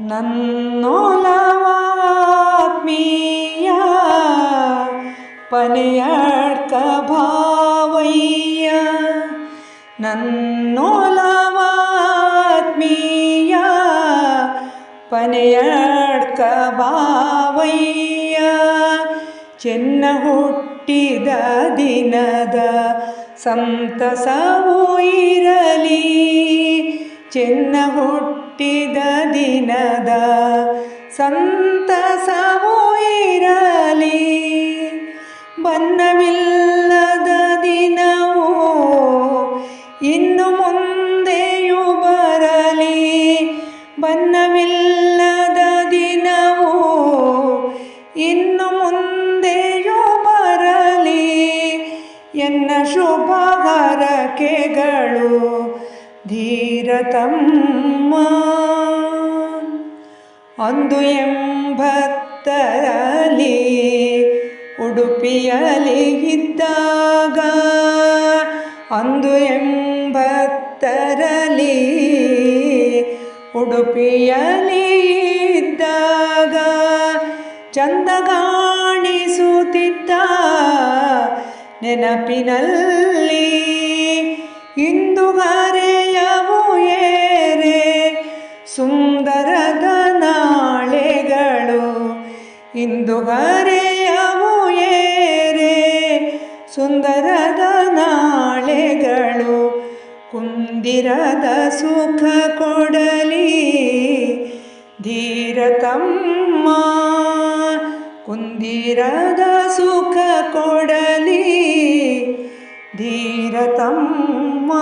ನನ್ನೋಲವಾತ್ಮೀಯ ಪನೆಯಡ್ಕ ಭಾವಯ್ಯ ನನ್ನೋಲವಾತ್ಮೀಯ ಪನೆಯಡ್ಕ ಭಾವಯ್ಯ ಚೆನ್ನ ಹುಟ್ಟಿದ ದಿನದ ಸಂತಸವೂ ಇರಲಿ. ಚೆನ್ನ ಹುಟ್ಟಿದ ದಿನದ ಸಂತಸವೂ ಇರಲಿ. ಬನ್ನವಿಲ್ಲದ ದಿನವೋ ಇನ್ನು ಮುಂದೆಯೂ ಬರಲಿ. ಬನ್ನವಿಲ್ಲದ ದಿನವೋ ಇನ್ನು ಮುಂದೆಯೂ ಬರಲಿ. ಎನ್ನ ಶುಭ ಹರಕೆಗಳು ಧೀರತಮ್ಮ. ಅಂದು ಎಂಬತ್ತರಲ್ಲಿ ಉಡುಪಿಯಲ್ಲಿ ಇದ್ದಾಗ ಅಂದು ಎಂಬತ್ತರಲ್ಲಿ ಉಡುಪಿಯಲ್ಲಿ ಇದ್ದಾಗ ಚಂದ ಕಾಣಿಸುತ್ತಿದ್ದ ನೆನಪಿನಲ್ಲಿ ಇಂದು ಹರೆಯವು ಏರೆ ಸುಂದರದ ನಾಳೆಗಳು ಕುಂದಿರದ ಸುಖ ಕೊಡಲಿ ಧೀರತಮ್ಮ ಕುಂದಿರದ ಸುಖ ಕೊಡಲಿ ಧೀರತಮ್ಮ.